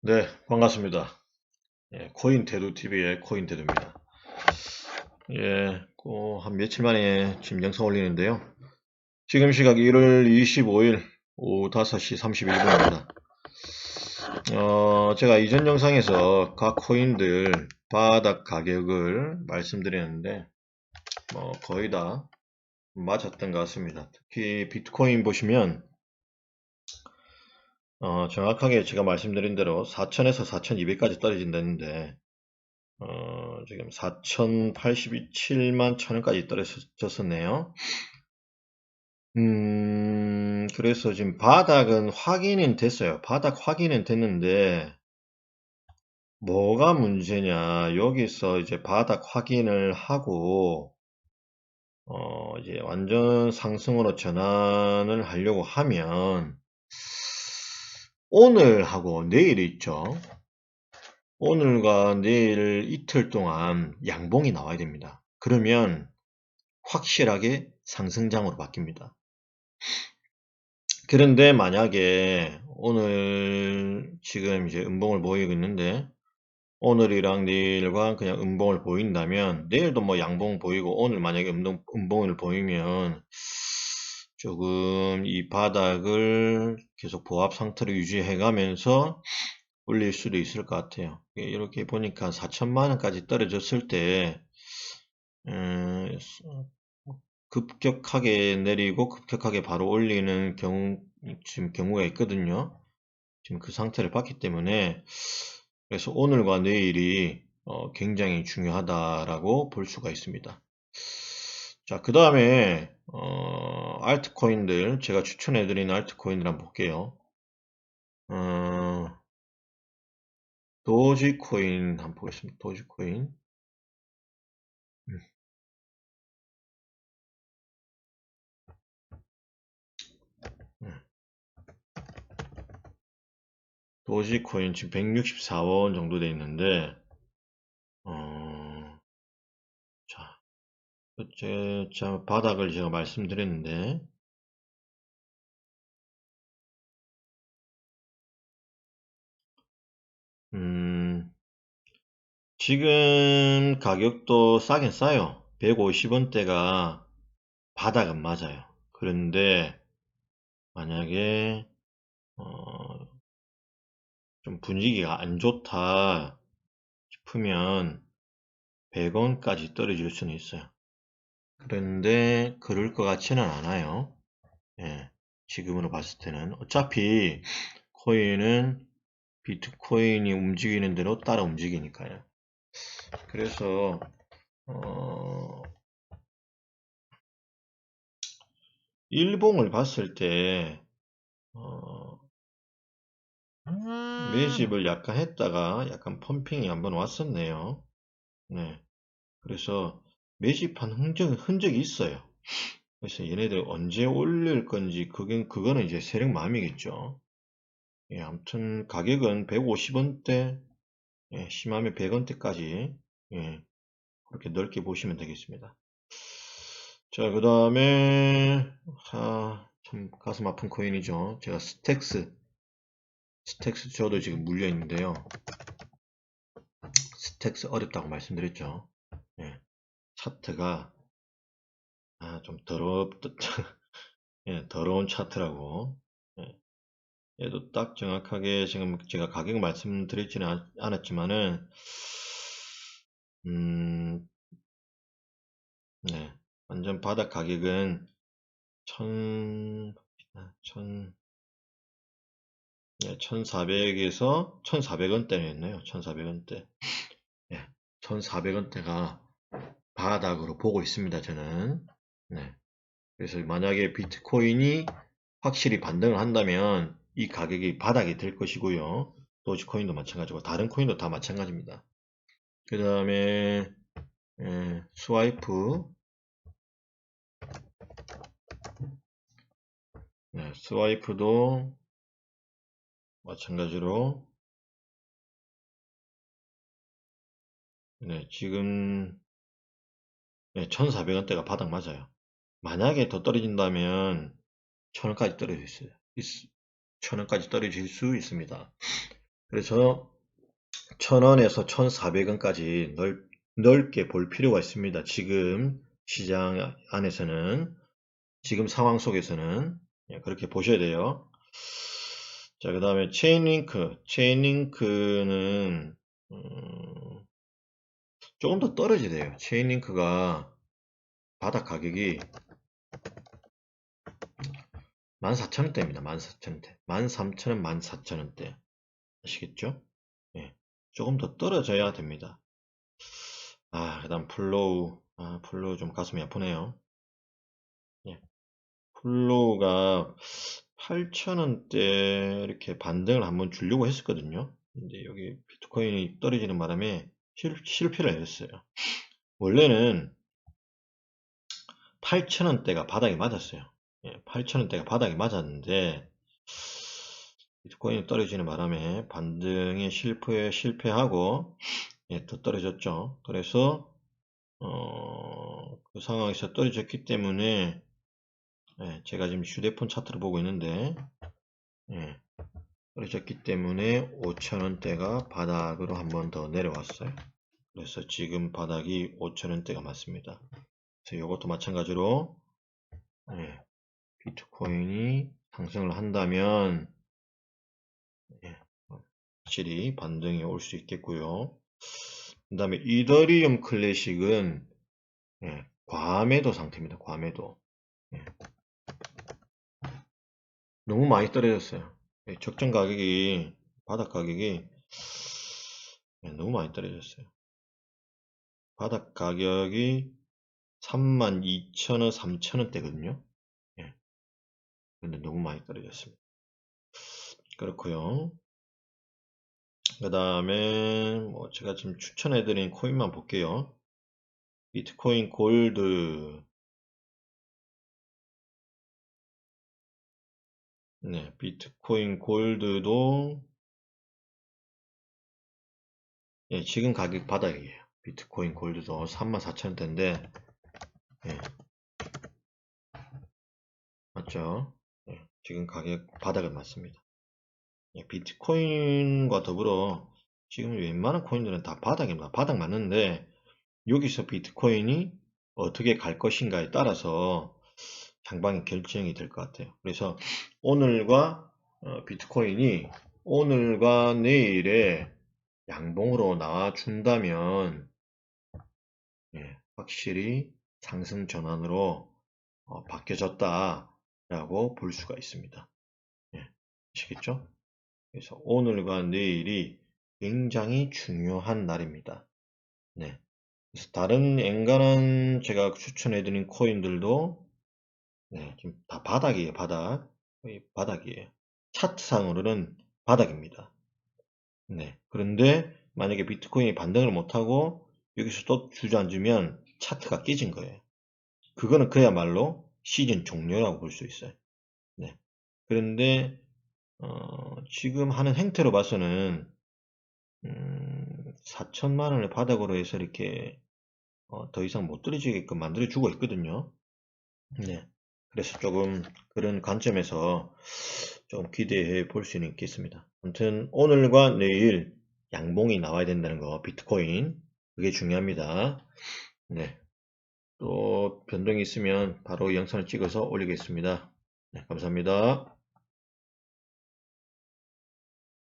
네, 반갑습니다. 예, 코인 대두 TV의 코인 대두입니다. 예, 그한 며칠 만에 지금 영상 올리는데요. 지금 시각 1월 25일 오후 5시 31분입니다. 어, 제가 이전 영상에서 각 코인들 바닥 가격을 말씀드렸는데 뭐 거의 다 맞았던 것 같습니다. 특히 비트코인 보시면 어, 정확하게 제가 말씀드린 대로 4,000에서 4,200까지 떨어진다는데 어, 지금 4,087만 1,000원까지 떨어졌었네요. 음, 그래서 지금 바닥은 확인은 됐어요. 바닥 확인은 됐는데 뭐가 문제냐? 여기서 이제 바닥 확인을 하고 어, 이제 완전 상승으로 전환을 하려고 하면 오늘하고 내일 있죠. 오늘과 내일 이틀 동안 양봉이 나와야 됩니다. 그러면 확실하게 상승장으로 바뀝니다. 그런데 만약에 오늘 지금 이제 음봉을 보이고 있는데 오늘이랑 내일과 그냥 음봉을 보인다면 내일도 뭐 양봉 보이고 오늘 만약에 음봉, 음봉을 보이면 조금 이 바닥을 계속 보합 상태로 유지해 가면서 올릴 수도 있을 것 같아요. 이렇게 보니까 4천만 원까지 떨어졌을 때 음, 급격하게 내리고 급격하게 바로 올리는 경우 지금 경우가 있거든요. 지금 그 상태를 봤기 때문에 그래서 오늘과 내일이 어, 굉장히 중요하다라고 볼 수가 있습니다. 자, 그 다음에 어, 알트코인들 제가 추천해드리는 알트코인을 한번 볼게요. 어, 도지코인 한번 보겠습니다. 도지코인 음. 음. 도지코인 지금 164원 정도 돼 있는데 제, 자 바닥을 제가 말씀드렸는데 음, 지금 가격도 싸긴 싸요. 150원대가 바닥은 맞아요. 그런데 만약에 어, 좀 분위기가 안 좋다 싶으면 100원까지 떨어질 수는 있어요. 그런데 그럴 것 같지는 않아요. 예, 지금으로 봤을 때는 어차피 코인은 비트코인이 움직이는 대로 따라 움직이니까요. 그래서 어, 일봉을 봤을 때 어, 매집을 약간 했다가 약간 펌핑이 한번 왔었네요. 네. 그래서 매집한 흔적, 흔적 이 있어요. 그래서 얘네들 언제 올릴 건지 그건 그거는 이제 세력 마음이겠죠. 예, 아무튼 가격은 150원대, 예, 심하면 100원대까지 예, 그렇게 넓게 보시면 되겠습니다. 자, 그 다음에 아, 참 가슴 아픈 코인이죠. 제가 스택스 스택스 저도 지금 물려 있는데요. 스택스 어렵다고 말씀드렸죠. 예, 차트가 아, 좀 더럽 예, 더러운 차트라고 예, 얘도 딱 정확하게 지금 제가 가격 말씀드리지는 않았지만은 음, 네, 완전 바닥 가격은 천, 천, 네, 1400에서 1400원대였네요. 1400원대. 네, 1400원대가 바닥으로 보고 있습니다. 저는. 네. 그래서 만약에 비트코인이 확실히 반등을 한다면 이 가격이 바닥이 될 것이고요. 도지코인도 마찬가지고 다른 코인도 다 마찬가지입니다. 그 다음에 예, 스와이프 네, 스와이프도 마찬가지로 네, 지금 네, 1400원대가 바닥 맞아요. 만약에 더 떨어진다면 1000원까지 떨어질 수, 있, 1000원까지 떨어질 수 있습니다. 그래서 1000원에서 1400원까지 넓, 넓게 볼 필요가 있습니다. 지금 시장 안에서는 지금 상황 속에서는 예, 그렇게 보셔야 돼요. 자, 그 다음에 체인링크. 체인링크는 음, 조금 더 떨어져야 돼요. 체인링크가 바닥 가격이 14,000원대입니다. 14,000원대. 13,000원, 14,000원대. 아시겠죠? 예. 조금 더 떨어져야 됩니다. 아, 그 다음 플로우. 아, 플로우 좀 가슴이 아프네요. 예. 플로우가 8,000원대 이렇게 반등을 한번 주려고 했었거든요. 근데 여기 비트코인이 떨어지는 바람에 실, 실패를 했어요. 원래는 8,000원대가 바닥에 맞았어요. 예, 8,000원대가 바닥에 맞았는데 비트코인이 떨어지는 바람에 반등에 실패, 실패하고 예, 더 떨어졌죠. 그래서 어, 그 상황에서 떨어졌기 때문에 예, 제가 지금 휴대폰 차트를 보고 있는데 예, 떨어졌기 때문에 5천원대가 바닥으로 한 번 더 내려왔어요. 그래서 지금 바닥이 5천원대가 맞습니다. 그래서 이것도 마찬가지로 예, 비트코인이 상승을 한다면 예, 확실히 반등이 올 수 있겠고요. 그 다음에 이더리움 클래식은 예, 과매도 상태입니다. 과매도 예. 너무 많이 떨어졌어요. 예, 적정 가격이 바닥 가격이 예, 너무 많이 떨어졌어요. 바닥 가격이 32,000원, 3,000원대거든요. 예. 근데 너무 많이 떨어졌습니다. 그렇고요. 그 다음에 뭐 제가 지금 추천해드린 코인만 볼게요. 비트코인 골드 네, 비트코인 골드도 예, 지금 가격 바닥이에요. 비트코인 골드도 34,000원대인데 예. 맞죠? 예, 지금 가격 바닥을 맞습니다. 예, 비트코인과 더불어 지금 웬만한 코인들은 다 바닥입니다. 바닥 맞는데 여기서 비트코인이 어떻게 갈 것인가에 따라서 장방이 결정이 될 것 같아요. 그래서 오늘과 어, 비트코인이 오늘과 내일에 양봉으로 나와준다면 예, 확실히 상승 전환으로 어, 바뀌어졌다라고 볼 수가 있습니다. 예, 아시겠죠? 그래서 오늘과 내일이 굉장히 중요한 날입니다. 네. 그래서 다른 엔간한 제가 추천해드린 코인들도 네, 지금 다 바닥이에요, 바닥. 바닥이에요. 차트상으로는 바닥입니다. 네. 그런데 만약에 비트코인이 반등을 못하고 여기서 또 주저앉으면 차트가 깨진 거예요. 그거는 그야말로 시즌 종료라고 볼 수 있어요. 네. 그런데 어, 지금 하는 행태로 봐서는 음, 4천만 원을 바닥으로 해서 이렇게 어, 더 이상 못 떨어지게끔 만들어 주고 있거든요. 네. 그래서 조금 그런 관점에서 좀 기대해 볼 수는 있겠습니다. 아무튼 오늘과 내일 양봉이 나와야 된다는 거 비트코인 그게 중요합니다. 네. 또 변동이 있으면 바로 영상을 찍어서 올리겠습니다. 네, 감사합니다.